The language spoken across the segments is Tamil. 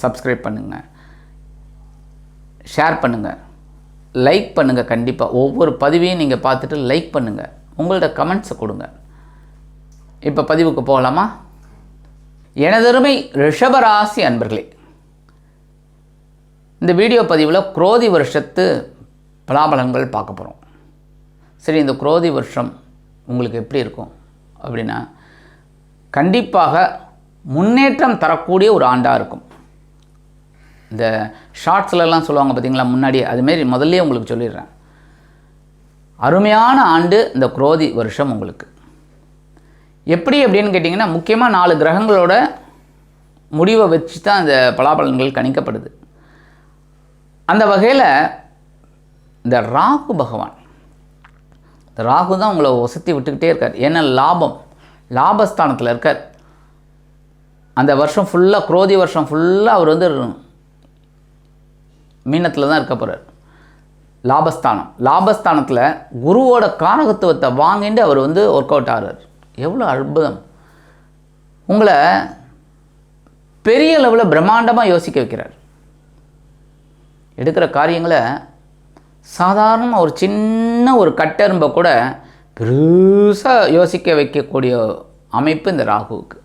சப்ஸ்கிரைப் பண்ணுங்கள் ஷேர் பண்ணுங்கள் லைக் பண்ணுங்கள் கண்டிப்பாக ஒவ்வொரு பதிவையும் நீங்கள் பார்த்துட்டு லைக் பண்ணுங்கள் உங்களோட கமெண்ட்ஸை கொடுங்க. இப்போ பதிவுக்கு போகலாமா? எனதருமை ரிஷபராசி அன்பர்களே இந்த வீடியோ பதிவில் குரோதி வருஷத்து பலாபலன்கள் பார்க்க போகிறோம் சரி இந்த குரோதி வருஷம் உங்களுக்கு எப்படி இருக்கும் அப்படின்னா கண்டிப்பாக முன்னேற்றம் தரக்கூடிய ஒரு ஆண்டாக இருக்கும். இந்த ஷார்ட்ஸ்லலாம் சொல்லுவாங்க பார்த்தீங்களா முன்னாடி அதுமாரி முதல்ல உங்களுக்கு சொல்லிடுறேன். அருமையான ஆண்டு இந்த குரோதி வருஷம் உங்களுக்கு. எப்படி அப்படின்னு கேட்டிங்கன்னா முக்கியமாக நாலு கிரகங்களோட முடிவை வச்சு தான் இந்த பலாபலன்கள் கணிக்கப்படுது. அந்த வகையில் இந்த ராகு பகவான் இந்த ராகு தான் உங்களை ஒசத்தி விட்டுக்கிட்டே இருக்கார். ஏன்னா லாபம் லாபஸ்தானத்தில் இருக்கார். அந்த வருஷம் ஃபுல்லாக குரோதி வருஷம் ஃபுல்லாக அவர் வந்து மீனத்தில் தான் இருக்க போகிறார் லாபஸ்தானம். லாபஸ்தானத்தில் குருவோட காரகத்துவத்தை வாங்கிட்டு அவர் வந்து ஒர்க் அவுட் ஆகிறார் எவ்வளோ அற்புதம். உங்களை பெரிய லெவலில் பிரம்மாண்டமாக யோசிக்க வைக்கிறார். எடுக்கிற காரியங்களை சாதாரணமாக ஒரு சின்ன ஒரு கட்டெரும்பை கூட பெருசாக யோசிக்க வைக்கக்கூடிய அமைப்பு இந்த ராகுவுக்கு.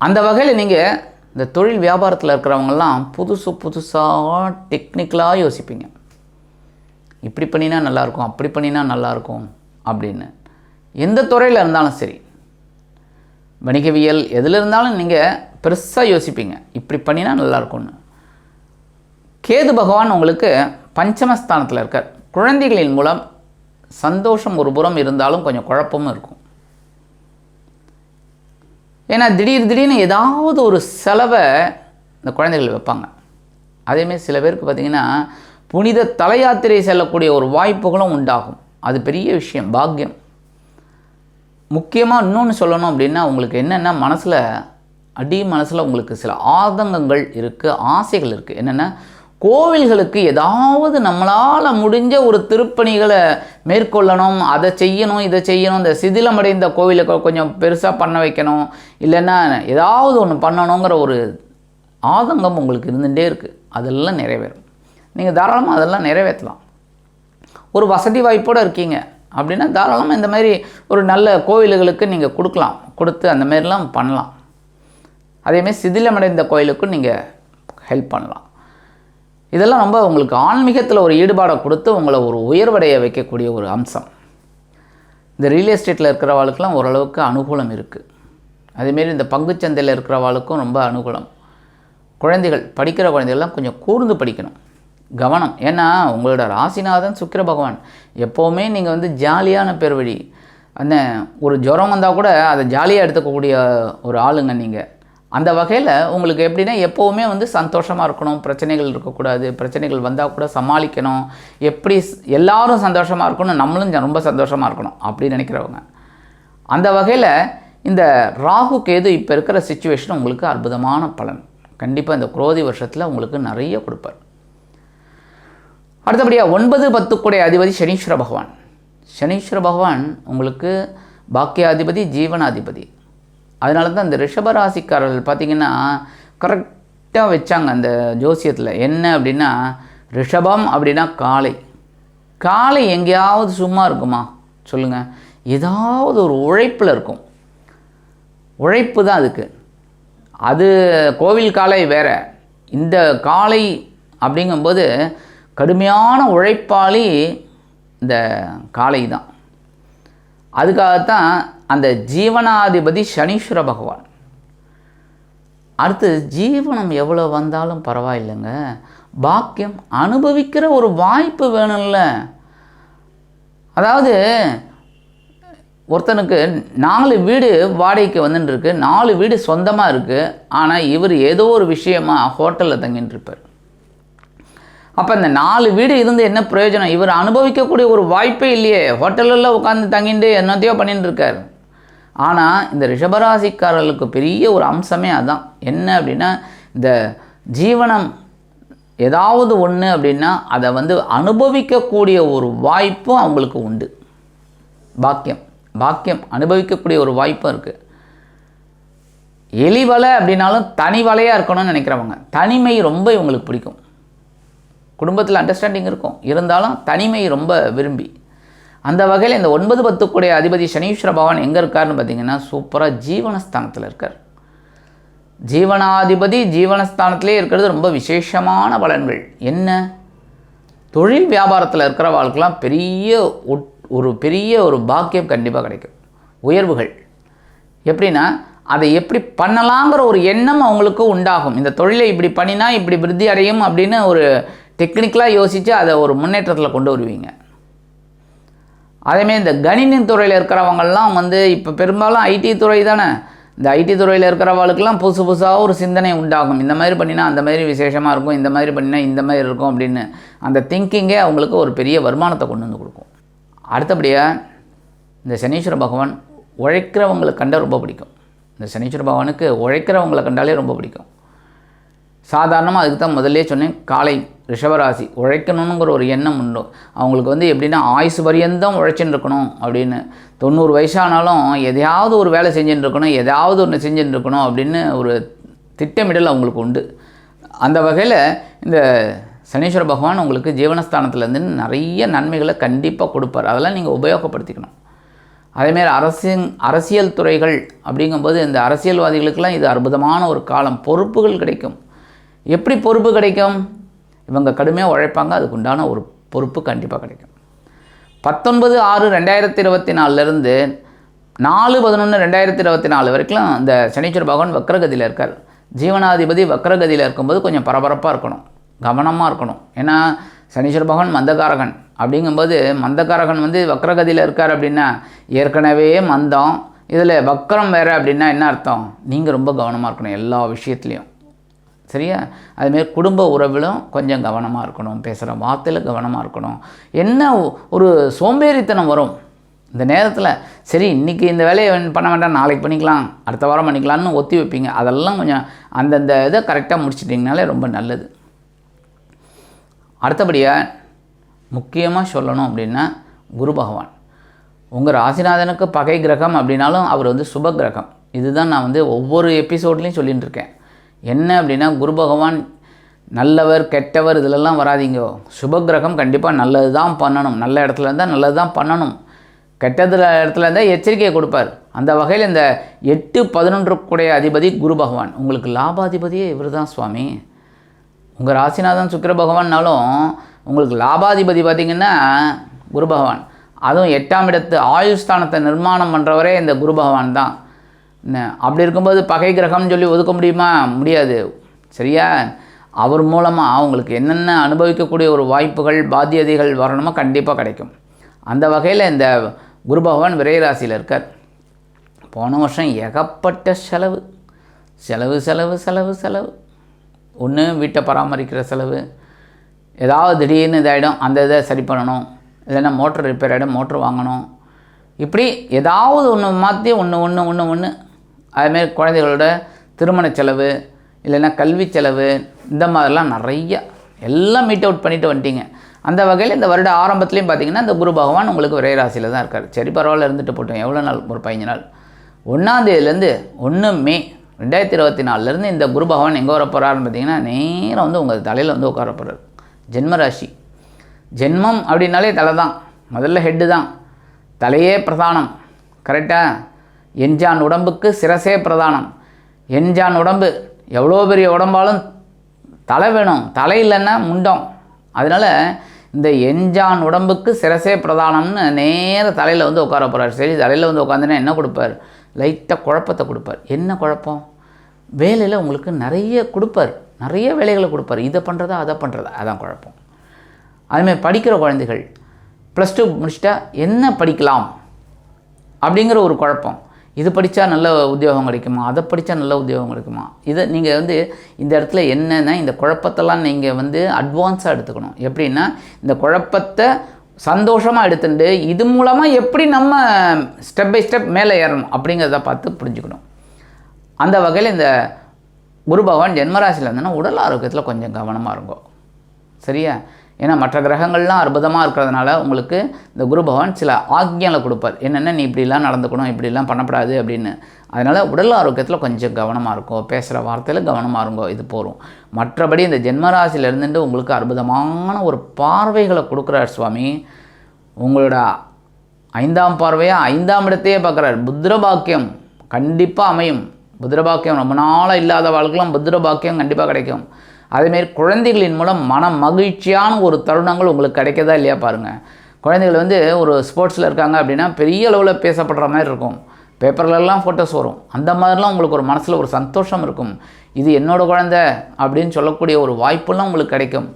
அந்த வகையில் நீங்கள் இந்த தொழில் வியாபாரத்தில் இருக்கிறவங்கெல்லாம் புதுசு புதுசாக டெக்னிக்கலாக யோசிப்பீங்க. இப்படி பண்ணினா நல்லாயிருக்கும் அப்படி பண்ணினா நல்லாயிருக்கும் அப்படின்னு. எந்த துறையில் இருந்தாலும் சரி. வணிகவியல் எதில் இருந்தாலும் நீங்கள் பெருசாக யோசிப்பீங்க இப்படி பண்ணினா நல்லாயிருக்கும்னு. கேது பகவான் உங்களுக்கு பஞ்சமஸ்தானத்தில் இருக்கார். குழந்தைகளின் மூலம் சந்தோஷம் ஒரு புறம் இருந்தாலும் கொஞ்சம் குழப்பமும் இருக்கும். ஏன்னா திடீர் திடீர்னு ஏதாவது ஒரு செலவை இந்த குழந்தைகள் வைப்பாங்க. அதேமாரி சில பேருக்கு பார்த்திங்கன்னா புனித தலையாத்திரை செல்லக்கூடிய ஒரு வாய்ப்புகளும் உண்டாகும். அது பெரிய விஷயம் பாக்கியம். முக்கியமாக இன்னொன்று சொல்லணும் அப்படின்னா உங்களுக்கு என்னென்னா மனசில் அடி மனசில் உங்களுக்கு சில ஆதங்கங்கள் இருக்குது ஆசைகள் இருக்குது என்னென்னா கோவில்களுக்கு ஏதாவது நம்மளால் முடிஞ்ச ஒரு திருப்பணிகளை மேற்கொள்ளணும் அதை செய்யணும் இதை செய்யணும் இந்த சிதிலமடைந்த கோவிலுக்கு கொஞ்சம் பெருசாக பண்ண வைக்கணும் இல்லைன்னா ஏதாவது ஒன்று பண்ணணுங்கிற ஒரு ஆதங்கம் உங்களுக்கு இருந்துகிட்டே இருக்குது அதெல்லாம் நிறைவேறும். நீங்கள் தாராளமாக அதெல்லாம் நிறைவேற்றலாம். ஒரு வசதி வாய்ப்போடு இருக்கீங்க அப்படின்னா தாராளமாக இந்த மாதிரி ஒரு நல்ல கோவில்களுக்கு நீங்கள் கொடுக்கலாம். கொடுத்து அந்த மாதிரிலாம் பண்ணலாம். அதேமாதிரி சிதிலமடைந்த கோயிலுக்கும் நீங்கள் ஹெல்ப் பண்ணலாம். இதெல்லாம் ரொம்ப உங்களுக்கு ஆன்மீகத்தில் ஒரு ஈடுபாடை கொடுத்து உங்களை ஒரு உயர்வடைய வைக்கக்கூடிய ஒரு அம்சம். இந்த ரியல் எஸ்டேட்டில் இருக்கிறவாளுக்கெல்லாம் ஓரளவுக்கு அனுகூலம் இருக்குது அதேமாரி இந்த பங்குச்சந்தையில் இருக்கிறவாளுக்கும் ரொம்ப அனுகூலம். குழந்தைகள் படிக்கிற குழந்தைகள்லாம் கொஞ்சம் கூர்ந்து படிக்கணும். கவனம். ஏன்னா உங்களோட ராசிநாதன் சுக்கிர பகவான். எப்போவுமே நீங்கள் வந்து ஜாலியான பேர் வழி அந்த ஒரு ஜுரம் வந்தால் கூட அதை ஜாலியாக எடுத்துக்கக்கூடிய ஒரு ஆளுங்க நீங்கள் அந்த வகையில் உங்களுக்கு எப்படின்னா எப்போவுமே வந்து சந்தோஷமாக இருக்கணும் பிரச்சனைகள் இருக்கக்கூடாது பிரச்சனைகள் வந்தால் கூட சமாளிக்கணும். எப்படி எல்லாரும் சந்தோஷமாக இருக்கணும் நம்மளும் ரொம்ப சந்தோஷமாக இருக்கணும் அப்படின்னு நினைக்கிறவங்க. அந்த வகையில் இந்த ராகு கேது இப்போ இருக்கிற சுச்சுவேஷன் உங்களுக்கு அற்புதமான பலன். கண்டிப்பாக இந்த குரோதி வருஷத்தில் உங்களுக்கு நிறைய கொடுப்பார். அடுத்தபடியாக ஒன்பது பத்துக்குடைய அதிபதி சனீஸ்வர பகவான். சனீஸ்வர பகவான் உங்களுக்கு பாக்கியாதிபதி ஜீவனாதிபதி. அதனால தான் இந்த ரிஷபராசிக்காரர்கள் பார்த்திங்கன்னா கரெக்டாக வச்சாங்க அந்த ஜோசியத்தில். என்ன அப்படின்னா ரிஷபம் அப்படின்னா காளை. காளை எங்கேயாவது சும்மா இருக்குமா? சொல்லுங்கள் ஏதாவது ஒரு உழைப்பில் இருக்கும். உழைப்பு தான் அதுக்கு. அது கோவில் காளை வேறு. இந்த காளை அப்படிங்கும்போது கடுமையான உழைப்பாளி இந்த காளை தான் அதுக்காகத்தான் அந்த ஜீவனாதிபதி சனீஸ்வர பகவான். அடுத்து ஜீவனம் எவ்வளோ வந்தாலும் பரவாயில்லைங்க. பாக்கியம் அனுபவிக்கிற ஒரு வாய்ப்பு வேணும்ல. அதாவது ஒருத்தனுக்கு நாலு வீடு வாடகைக்கு வந்துட்டு இருக்கு நாலு வீடு சொந்தமாக இருக்குது ஆனால் இவர் ஏதோ ஒரு விஷயமா ஹோட்டலில் தங்கிட்டு இருப்பார் அப்போ இந்த நாலு வீடு இருந்து என்ன பிரயோஜனம்? இவர் அனுபவிக்கக்கூடிய ஒரு வாய்ப்பே இல்லையே. ஹோட்டலில் உட்காந்து தங்கிட்டு என்னத்தையோ பண்ணிட்டு இருக்கார் ஆனால் இந்த ரிஷபராசிக்காரர்களுக்கு பெரிய ஒரு அம்சமே அதுதான் என்ன அப்படின்னா இந்த ஜீவனம் ஏதாவது ஒன்று அப்படின்னா அதை வந்து அனுபவிக்கக்கூடிய ஒரு வாய்ப்பும் அவங்களுக்கு உண்டு. பாக்கியம். பாக்கியம். அனுபவிக்கக்கூடிய ஒரு வாய்ப்பும் இருக்குது எலி வலை அப்படின்னாலும் தனி வலையாக இருக்கணும்னு நினைக்கிறவங்க. தனிமை ரொம்ப இவங்களுக்கு பிடிக்கும். குடும்பத்தில் அண்டர்ஸ்டாண்டிங் இருக்கும். இருந்தாலும் தனிமை ரொம்ப விரும்பி. அந்த வகையில் இந்த ஒன்பது பத்துக்குடைய அதிபதி சனீஸ்வர பகவான் எங்கே இருக்காருன்னு பார்த்தீங்கன்னா சூப்பராக ஜீவனஸ்தானத்தில் இருக்கார். ஜீவனாதிபதி ஜீவனஸ்தானத்திலே இருக்கிறது ரொம்ப விசேஷமான பலன்கள். என்ன? தொழில் வியாபாரத்தில் இருக்கிற இருக்கிறவாளுக்கெல்லாம் பெரிய ஒரு பெரிய ஒரு பாக்கியம் கண்டிப்பாக கிடைக்கும். உயர்வுகள். எப்படின்னா அதை எப்படி பண்ணலாங்கிற ஒரு எண்ணம் அவங்களுக்கு உண்டாகும். இந்த தொழிலை இப்படி பண்ணினா இப்படி விருத்தி அடையும் அப்படின்னு ஒரு டெக்னிக்கலாக யோசித்து அதை ஒரு முன்னேற்றத்தில் கொண்டு வருவீங்க. அதேமாரி இந்த கணினி துறையில் இருக்கிறவங்கெல்லாம் வந்து இப்போ பெரும்பாலும் ஐடி துறை தானே. இந்த ஐடி துறையில் இருக்கிறவங்களுக்கெல்லாம் புதுசு புதுசாக ஒரு சிந்தனை உண்டாகும். இந்த மாதிரி பண்ணினா அந்த மாதிரி விசேஷமாக இருக்கும் இந்த மாதிரி பண்ணினா இந்த மாதிரி இருக்கும் அப்படின்னு அந்த திங்கிங்கே அவங்களுக்கு ஒரு பெரிய வருமானத்தை கொண்டு வந்து கொடுக்கும். அடுத்தபடியாக இந்த சனீஸ்வர பகவான் உழைக்கிறவங்களை கண்டால் ரொம்ப பிடிக்கும். இந்த சனீஸ்வர பகவானுக்கு உழைக்கிறவங்களை கண்டாலே ரொம்ப பிடிக்கும். சாதாரணமாக அதுக்கு தான் முதல்லே சொன்னேன் காலை ரிஷபராசி உழைக்கணுங்கிற ஒரு எண்ணம் உண்டு. அவங்களுக்கு வந்து எப்படின்னா ஆயுசு பரியந்தம் உழைச்சின்னு இருக்கணும் அப்படின்னு. தொண்ணூறு வயசானாலும் எதையாவது ஒரு வேலை செஞ்சுட்டு இருக்கணும் எதாவது ஒன்று செஞ்சுட்டு இருக்கணும் அப்படின்னு ஒரு திட்டமிடல் அவங்களுக்கு உண்டு. அந்த வகையில் இந்த சனீஸ்வர பகவான் உங்களுக்கு ஜீவனஸ்தானத்துலேருந்து நிறைய நன்மைகளை கண்டிப்பாக கொடுப்பார். அதெல்லாம் நீங்கள் உபயோகப்படுத்திக்கணும். அதேமாரி அரசின் அரசியல் துறைகள் அப்படிங்கும்போது இந்த அரசியல்வாதிகளுக்கெல்லாம் இது அற்புதமான ஒரு காலம். பொறுப்புகள் கிடைக்கும். எப்படி பொறுப்பு கிடைக்கும்? இவங்க கடுமையாக உழைப்பாங்க அதுக்கு உண்டான ஒரு பொறுப்பு கண்டிப்பாக கிடைக்கும். பத்தொன்பது ஆறு ரெண்டாயிரத்தி இருபத்தி நாலுலேருந்து நாலு பதினொன்று ரெண்டாயிரத்தி இருபத்தி நாலு வரைக்கும் இந்த சனீஸ்வர பகவான் வக்ரகதியில் இருக்கார். ஜீவனாதிபதி வக்ரகதியில் இருக்கும்போது கொஞ்சம் பரபரப்பாக இருக்கணும் கவனமாக இருக்கணும். ஏன்னா சனீஸ்வர பகவான் மந்தகாரகன் அப்படிங்கும்போது மந்தகாரகன் வந்து வக்ரகதியில் இருக்கார் அப்படின்னா ஏற்கனவே மந்தம். இதில் வக்ரம் வேறு அப்படின்னா என்ன அர்த்தம்? நீங்கள் ரொம்ப கவனமாக இருக்கணும் எல்லா விஷயத்துலையும். சரியா? அதுமாரி குடும்ப உறவிலும் கொஞ்சம் கவனமாக இருக்கணும். பேசுகிற வார்த்தையில் கவனமாக இருக்கணும். என்ன ஒரு சோம்பேறித்தனம் வரும். இந்த நேரத்தில் சரி இன்றைக்கி இந்த வேலையை பண்ண வேண்டாம் நாளைக்கு பண்ணிக்கலாம் அடுத்த வாரம் பண்ணிக்கலாம்னு ஒத்தி வைப்பீங்க. அதெல்லாம் கொஞ்சம் அந்தந்த இதை கரெக்டாக முடிச்சிட்டிங்கனாலே ரொம்ப நல்லது. அடுத்தபடியாக முக்கியமாக சொல்லணும் அப்படின்னா குரு பகவான். உங்கள் ராசிநாதனுக்கு பகை கிரகம் அப்படின்னாலும் அவர் வந்து சுப கிரகம். இதுதான் நான் வந்து ஒவ்வொரு எபிசோட்லேயும் சொல்லிகிட்டு இருக்கேன். என்ன அப்படின்னா குரு பகவான் நல்லவர் கெட்டவர் இதிலெல்லாம் வராதீங்க. சுபகிரகம் கண்டிப்பாக நல்லது தான் பண்ணணும். நல்ல இடத்துல இருந்தால் நல்லது தான் பண்ணணும். கெட்டதுல இடத்துல இருந்தால் எச்சரிக்கையை கொடுப்பார். அந்த வகையில் இந்த எட்டு பதினொன்றுக்குடைய அதிபதி குரு பகவான். உங்களுக்கு லாபாதிபதியே இவர் தான் சுவாமி. உங்கள் ராசிநாதன் சுக்கர பகவான்னாலும் உங்களுக்கு லாபாதிபதி பார்த்திங்கன்னா குரு பகவான். அதுவும் எட்டாம் இடத்து ஆயுஸ்தானத்தை நிர்மாணம் பண்ணுறவரே இந்த குரு பகவான் தான். அப்படி இருக்கும்போது பகை கிரகம்னு சொல்லி ஒதுக்க முடியுமா? முடியாது. சரியா? அவர் மூலமாக அவங்களுக்கு என்னென்ன அனுபவிக்கக்கூடிய ஒரு வாய்ப்புகள் பாத்தியதைகள் வரணுமோ கண்டிப்பாக கிடைக்கும். அந்த வகையில் இந்த குரு பகவான் விரைராசியில் இருக்கார். போன வருஷம் ஏகப்பட்ட செலவு. செலவு செலவு செலவு செலவு. ஒன்று வீட்டை பராமரிக்கிற செலவு. ஏதாவது திடீர்னு இதாகிடும் அந்த இதை சரி பண்ணணும். இல்லைன்னா மோட்டர் ரிப்பேர் ஆகிடும் மோட்டர் வாங்கணும். இப்படி ஏதாவது ஒன்று மாற்றி ஒன்று ஒன்று ஒன்று ஒன்று அதுமாரி குழந்தைகளோட திருமண செலவு இல்லைன்னா கல்வி செலவு இந்த மாதிரிலாம் நிறைய எல்லாம் மீட் அவுட் பண்ணிட்டு வந்துட்டீங்க. அந்த வகையில் இந்த வருட ஆரம்பத்துலேயும் பார்த்தீங்கன்னா இந்த குரு பகவான் உங்களுக்கு ஒரே ராசியில் தான் இருக்கார். சரி பரவாயில்ல இருந்துட்டு போட்டோம். எவ்வளோ நாள்? ஒரு பதினஞ்சு நாள். ஒன்றாந்தேதியிலேருந்து ஒன்று மே ரெண்டாயிரத்தி இருபத்தி நாலுலேருந்து இந்த குரு பகவான் எங்கே வர போகிறாருன்னு பார்த்தீங்கன்னா நேராக வந்து உங்கள் தலையில் வந்து உட்கார போகிறார் ஜென்மராசி ஜென்மம் அப்படின்னாலே தலை தான். முதல்ல ஹெட்டு தான். தலையே பிரதானம். கரெக்டாக என்ஜான் உடம்புக்கு சிரசே பிரதானம். என்ஜான் உடம்பு எவ்வளோ பெரிய உடம்பாலும் தலை வேணும். தலை இல்லைன்னா முண்டம். அதனால் இந்த என்ஜான் உடம்புக்கு சிரசே பிரதானம்னு நேர தலையில் வந்து உட்கார போகிறார் சரி தலையில் வந்து உட்காந்துன்னா என்ன கொடுப்பார்? லைட்டாக குழப்பத்தை கொடுப்பார். என்ன குழப்பம்? வேலையில் உங்களுக்கு நிறைய கொடுப்பார். நிறைய வேலைகளை கொடுப்பார். இதை பண்ணுறதா அதை பண்ணுறதா அதான் குழப்பம். அதுமாதிரி படிக்கிற குழந்தைகள் ப்ளஸ் டூ முடிச்சிட்டா என்ன படிக்கலாம்? அப்படிங்கிற ஒரு குழப்பம். இது படித்தா நல்ல உத்தியோகம் கிடைக்குமா? அதை படித்தா நல்ல உத்தியோகம் கிடைக்குமா? இதை நீங்கள் வந்து இந்த இடத்துல என்னென்னா இந்த குழப்பத்தெல்லாம் நீங்கள் வந்து அட்வான்ஸாக எடுத்துக்கணும். எப்படின்னா இந்த குழப்பத்தை சந்தோஷமாக எடுத்துட்டு இது மூலமாக எப்படி நம்ம ஸ்டெப் பை ஸ்டெப் மேலே ஏறணும் அப்படிங்கிறத பார்த்து புரிஞ்சுக்கணும். அந்த வகையில் இந்த குரு பகவான் ஜென்மராசியில் இருந்ததுன்னா உடல் ஆரோக்கியத்தில் கொஞ்சம் கவனமாக இருக்கும் சரியா? ஏன்னா மற்ற கிரகங்கள்லாம் அற்புதமாக இருக்கிறதுனால உங்களுக்கு இந்த குரு பகவான் சில ஆக்ஞங்களை கொடுப்பார். என்னென்ன நீ இப்படிலாம் நடந்துக்கணும் இப்படிலாம் பண்ணக்கூடாது அப்படின்னு. அதனால் உடல் ஆரோக்கியத்தில் கொஞ்சம் கவனமாக இருக்கும் பேசுகிற வார்த்தையில் கவனமாக இருங்கோ இது போகும் மற்றபடி இந்த ஜென்மராசிலிருந்துட்டு உங்களுக்கு அற்புதமான ஒரு பார்வைகளை கொடுக்குறார் சுவாமி. உங்களோட ஐந்தாம் பார்வையாக ஐந்தாம் இடத்தையே பார்க்குறார். புத்திரபாக்கியம் கண்டிப்பாக அமையும். புத்திரபாக்கியம் ரொம்ப நாளாக இல்லாத வாழ்க்கைலாம் புத்திரபாக்கியம் கண்டிப்பாக கிடைக்கும். அதேமாரி குழந்தைகளின் மூலம் மன மகிழ்ச்சியான ஒரு தருணங்கள் உங்களுக்கு கிடைக்கதா இல்லையா பாருங்கள் குழந்தைகள் வந்து ஒரு ஸ்போர்ட்ஸில் இருக்காங்க அப்படின்னா பெரிய அளவில் பேசப்படுற மாதிரி இருக்கும். பேப்பர்லலாம் ஃபோட்டோஸ் வரும். அந்த மாதிரிலாம் உங்களுக்கு ஒரு மனசில் ஒரு சந்தோஷம் இருக்கும். இது என்னோடய குழந்தை அப்படின்னு சொல்லக்கூடிய ஒரு வாய்ப்பெல்லாம் உங்களுக்கு கிடைக்கும்.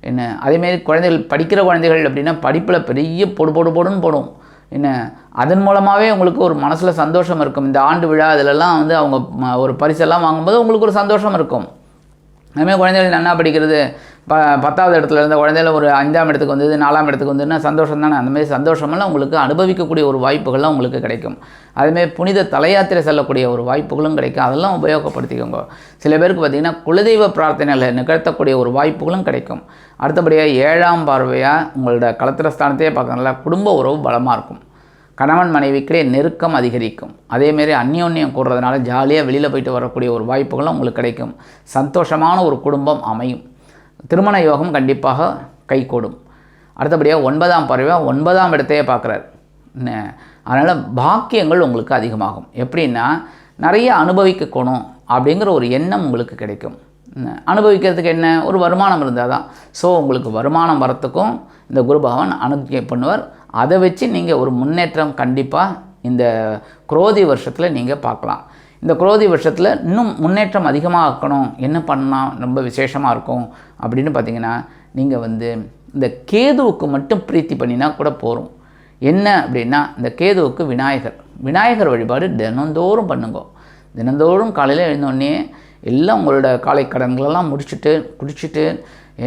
என்ன? அதேமாரி குழந்தைகள் படிக்கிற குழந்தைகள் அப்படின்னா படிப்பில் பெரிய பொடு பொடு பொடுன்னு போடும். என்ன? அதன் மூலமாகவே உங்களுக்கு ஒரு மனசில் சந்தோஷம் இருக்கும். இந்த ஆண்டு விழா இதிலெல்லாம் வந்து அவங்க ஒரு பரிசெல்லாம் வாங்கும்போது உங்களுக்கு ஒரு சந்தோஷம் இருக்கும். அதுமாதிரி குழந்தைகள் நல்லா படிக்கிறது ப பத்தாவது இடத்துல இருந்த குழந்தைகள் ஒரு அஞ்சாம் இடத்துக்கு வந்தது நாலாம் இடத்துக்கு வந்ததுன்னா சந்தோஷம் தானே? அந்தமாதிரி சந்தோஷமெல்லாம் உங்களுக்கு அனுபவிக்கக்கூடிய ஒரு வாய்ப்புகள்லாம் உங்களுக்கு கிடைக்கும். அதுமாதிரி புனித தலையாத்திரை செல்லக்கூடிய ஒரு வாய்ப்புகளும் கிடைக்கும். அதெல்லாம் உபயோகப்படுத்திக்கோங்க. சில பேருக்கு பார்த்திங்கன்னா குலதெய்வ பிரார்த்தனைகளை நிகழ்த்தக்கூடிய ஒரு வாய்ப்புகளும் கிடைக்கும். அடுத்தபடியாக ஏழாம் பார்வையாக உங்களோட கலத்திர ஸ்தானத்தையே பார்க்கறதுனால குடும்ப உறவு பலமாக இருக்கும். கணவன் மனைவிக்கிடையே நெருக்கம் அதிகரிக்கும். அதேமாரி அந்யோன்யம் கூடுறதுனால ஜாலியாக வெளியில் போயிட்டு வரக்கூடிய ஒரு வாய்ப்புகளும் உங்களுக்கு கிடைக்கும். சந்தோஷமான ஒரு குடும்பம் அமையும். திருமண யோகம் கண்டிப்பாக கைகூடும். அடுத்தபடியாக ஒன்பதாம் பறவையாக ஒன்பதாம் இடத்தையே பார்க்குறாரு. அதனால் பாக்கியங்கள் உங்களுக்கு அதிகமாகும். எப்படின்னா நிறைய அனுபவிக்கணும் அப்படிங்கிற ஒரு எண்ணம் உங்களுக்கு கிடைக்கும். அனுபவிக்கிறதுக்கு என்ன? ஒரு வருமானம் இருந்தால் தான் ஸோ உங்களுக்கு வருமானம் வரத்துக்கும் இந்த குரு பகவான் அனுகிரகம் பண்ணுவார். அதை வச்சு நீங்கள் ஒரு முன்னேற்றம் கண்டிப்பாக இந்த குரோதி வருஷத்தில் நீங்கள் பார்க்கலாம். இந்த குரோதி வருஷத்தில் இன்னும் முன்னேற்றம் அதிகமாக இருக்கணும் என்ன பண்ணால் ரொம்ப விசேஷமாக இருக்கும் அப்படின்னு பார்த்தீங்கன்னா நீங்கள் வந்து இந்த கேதுவுக்கு மட்டும் பிரீத்தி பண்ணினா கூட போதும் என்ன அப்படின்னா இந்த கேதுவுக்கு விநாயகர். விநாயகர் வழிபாடு தினந்தோறும் பண்ணுங்க. தினந்தோறும் காலையில் எழுந்தோடனே எல்லாம் உங்களோட காலை கடன்களெல்லாம் முடிச்சுட்டு குடிச்சிட்டு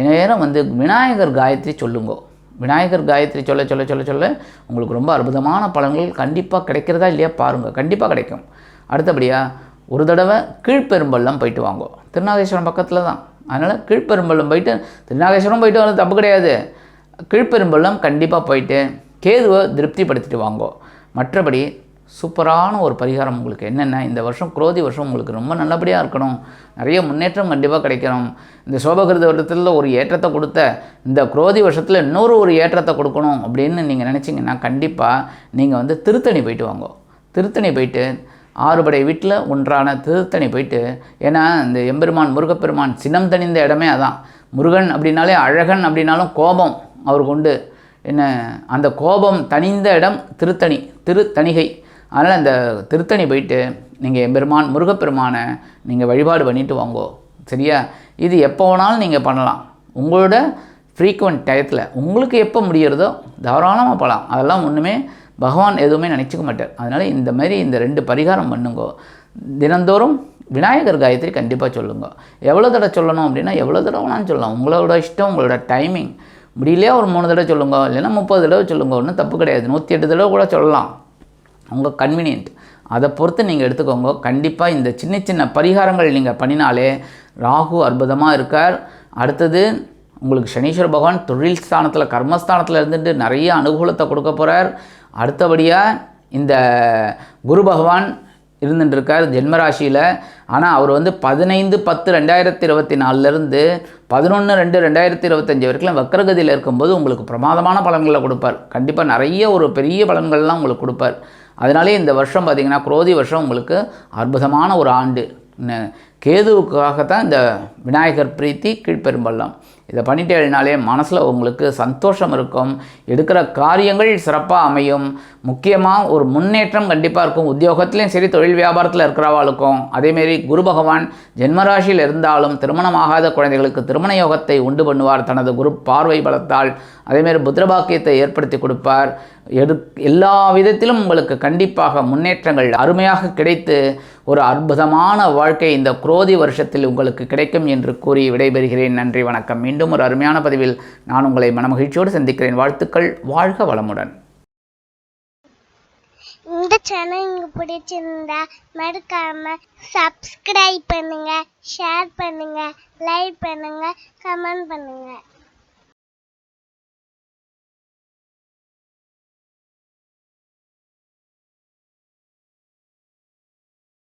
நேரம் வந்து விநாயகர் காயத்ரி சொல்லுங்கோ. விநாயகர் காயத்ரி சொல்ல சொல்ல சொல்ல சொல்ல உங்களுக்கு ரொம்ப அற்புதமான பலன்கள் கண்டிப்பாக கிடைக்கிறதா இல்லையா பாருங்கள் கண்டிப்பாக கிடைக்கும். அடுத்தபடியாக ஒரு தடவை கீழ்ப்பெரும்பள்ளம் போயிட்டு வாங்கோ. திருநாகேஸ்வரம் பக்கத்தில் தான். அதனால் கீழ்ப்பெரும்பள்ளம் போயிட்டு திருநாகேஸ்வரம் போயிட்டு வரது தப்பு கிடையாது. கீழ்ப்பெரும்பள்ளம் கண்டிப்பாக போயிட்டு கேதுவை திருப்திப்படுத்திட்டு வாங்கோ. மற்றபடி சூப்பரான ஒரு பரிகாரம் உங்களுக்கு. என்னென்ன? இந்த வருஷம் குரோதி வருஷம் உங்களுக்கு ரொம்ப நல்லபடியாக இருக்கணும். நிறைய முன்னேற்றம் கண்டிப்பாக கிடைக்கணும். இந்த சோபகிருத வருடத்தில் ஒரு ஏற்றத்தை கொடுத்த இந்த குரோதி வருஷத்தில் இன்னொரு ஒரு ஏற்றத்தை கொடுக்கணும் அப்படின்னு நீங்கள் நினச்சிங்கன்னா கண்டிப்பாக நீங்கள் வந்து திருத்தணி போயிட்டு வாங்கோ. திருத்தணி போயிட்டு ஆறுபடை வீட்டில் ஒன்றான திருத்தணி போயிட்டு ஏன்னா இந்த எம்பெருமான் முருகப்பெருமான் சினம் தணிந்த இடமே அதான். முருகன் அப்படின்னாலே அழகன் அப்படின்னாலும் கோபம் அவருக்கு உண்டு. என்ன? அந்த கோபம் தணிந்த இடம் திருத்தணி திருத்தணிகை. அதனால் அந்த திருத்தணி போயிட்டு நீங்கள் எம்பெருமான் முருகப்பெருமானை நீங்கள் வழிபாடு பண்ணிட்டு வாங்கோ. சரியா? இது எப்போ வேணாலும் நீங்கள் பண்ணலாம். உங்களோட ஃப்ரீக்குவெண்ட் டயத்தில் உங்களுக்கு எப்போ முடியிறதோ தாராளமாக போகலாம் அதெல்லாம் ஒன்றுமே பகவான் எதுவுமே நினச்சிக்க மாட்டார். அதனால் இந்த மாதிரி இந்த ரெண்டு பரிகாரம் பண்ணுங்கோ. தினந்தோறும் விநாயகர் காயத்ரி கண்டிப்பாக சொல்லுங்க. எவ்வளோ தடவை சொல்லணும் அப்படின்னா எவ்வளோ தடவை வேணாலும் சொல்லலாம். உங்களோட இஷ்டம் உங்களோட டைமிங் முடியலையா ஒரு மூணு தடவை சொல்லுங்க. இல்லைன்னா முப்பது தடவை சொல்லுங்க ஒன்றும் தப்பு கிடையாது. நூற்றி எட்டு தடவை கூட சொல்லலாம். உங்கள் கன்வீனியன்ட் அதை பொறுத்து நீங்கள் எடுத்துக்கோங்க. கண்டிப்பாக இந்த சின்ன சின்ன பரிகாரங்கள் நீங்கள் பண்ணினாலே ராகு அற்புதமாக இருக்கார். அடுத்தது உங்களுக்கு சனீஸ்வர பகவான் தொழில் ஸ்தானத்தில் கர்மஸ்தானத்தில் இருந்துட்டு நிறைய அனுகூலத்தை கொடுக்க போகிறார் அடுத்தபடியாக இந்த குரு பகவான் இருந்துட்டு இருக்கார் ஜென்மராசியில். ஆனால் அவர் வந்து பதினைந்து பத்து ரெண்டாயிரத்தி இருபத்தி நாலுலேருந்து பதினொன்று ரெண்டு ரெண்டாயிரத்தி இருபத்தஞ்சி வரைக்கும் வக்கரகதியில் இருக்கும்போது உங்களுக்கு பிரமாதமான பலன்களை கொடுப்பார். கண்டிப்பாக நிறைய ஒரு பெரிய பலன்கள்லாம் உங்களுக்கு கொடுப்பார். அதனாலே இந்த வருஷம் பார்த்திங்கன்னா குரோதி வருஷம் உங்களுக்கு அற்புதமான ஒரு ஆண்டு. கேதுவுக்காக தான் இந்த விநாயகர் பிரீத்தி கீழ்ப்பெரும்பள்ளம். இதை பண்ணிட்டேனாலே மனசில் உங்களுக்கு சந்தோஷம் இருக்கும். எடுக்கிற காரியங்கள் சிறப்பாக அமையும். முக்கியமாக ஒரு முன்னேற்றம் கண்டிப்பாக இருக்கும். உத்தியோகத்துலேயும் சரி தொழில் வியாபாரத்தில் இருக்கிறவாளுக்கும். அதேமாரி குரு பகவான் ஜென்மராசியில் இருந்தாலும் திருமணமாகாத குழந்தைகளுக்கு திருமண யோகத்தை உண்டு பண்ணுவார். தனது குரு பார்வை பலத்தால். அதேமாரி புத்திரபாக்கியத்தை ஏற்படுத்தி கொடுப்பார். எடு எல்லா விதத்திலும் உங்களுக்கு கண்டிப்பாக முன்னேற்றங்கள் அருமையாக கிடைத்து ஒரு அற்புதமான வாழ்க்கை இந்த குரோதி வருஷத்தில் உங்களுக்கு கிடைக்கும் என்று கூறி விடைபெறுகிறேன். நன்றி வணக்கம். மீண்டும் ஒரு அருமையான பதிவில் நான் உங்களை மனமகிழ்ச்சியோடு சந்திக்கிறேன். வாழ்த்துக்கள் வாழ்க வளமுடன். இந்த சேனல் உங்களுக்கு பிடிச்சிருந்தா மறக்காம சப்ஸ்கிரைப் பண்ணுங்க ஷேர் பண்ணுங்க லைக் பண்ணுங்க கமெண்ட் பண்ணுங்க.